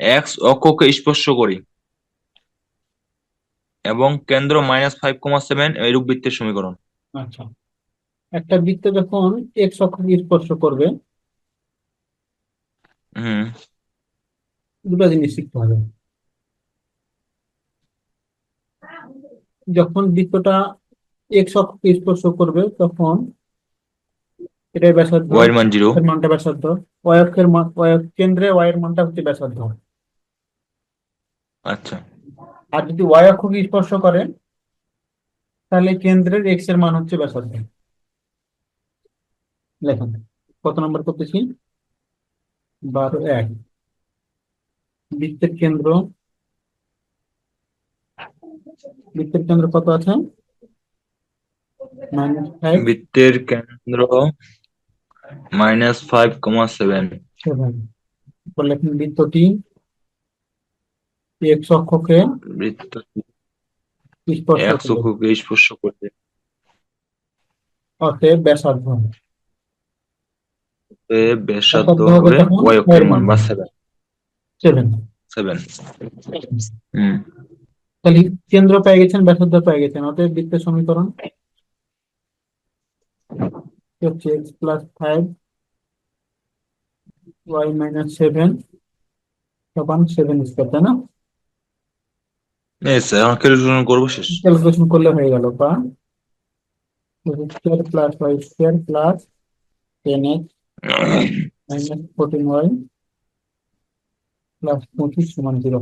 X অক্ষকে স্পর্শ করি। এবং কেন্দ্র মাইনাস ফাইভ কমা সেভেন এইরূপ বৃত্তের সমীকরণ। আচ্ছা। একটা বৃত্ত যখন এক্স অক্ষকে স্পর্শ করবে হুম। দুটো জিনিস শিখতে হবে। যখন বৃত্তটা এক্স অক্ষকে স্পর্শ করবে তখন এটার ব্যাসার্ধ। ওয়াই এর মান জিরো এর মানটা ব্যাসার্ধ। ওয়াই অক্ষের মান ওয়াই কেন্দ্রে ওয়াই এর মানটা হচ্ছে ব্যাসার্ধ। আচ্ছা। আর যদি ওয়াই অক্ষকে স্পর্শ করে তাহলে কেন্দ্রের এক্সের মান হচ্ছে ব্যাসার্ধ। লেখেন কত নম্বর করতেছি? বারো এক। বৃত্তের কেন্দ্র বৃত্তের কেন্দ্র কত আছে? বৃত্তের কেন্দ্র minus five comma seven seven লেখেন বৃত্তটি এক্স অক্ষকে বৃত্ত স্পর্শ অক্ষকে স্পর্শ করবে অতএব ব্যাসার্ধ এ ব্যাসার্ধ ব্যাসার্ধ হবে হবে ওয়াই অক্ষের মান। বা সেভেন সেভেন সেভেন হুম। তাহলে কেন্দ্র পেয়ে গেছেন ব্যাসার্ধ পেয়ে গেছেন। অতএব বৃত্তের সমীকরণ হচ্ছে x plus five y minus seven সমান সেভেন স্কোয়ার তাই না? স্যার এখন ক্যালকুলেশন করব শেষ। ক্যালকুলেশন করলে হয়ে গেল, বা square plus y square plus ten x minus fourteen y plus পঁচিশ সমান জিরো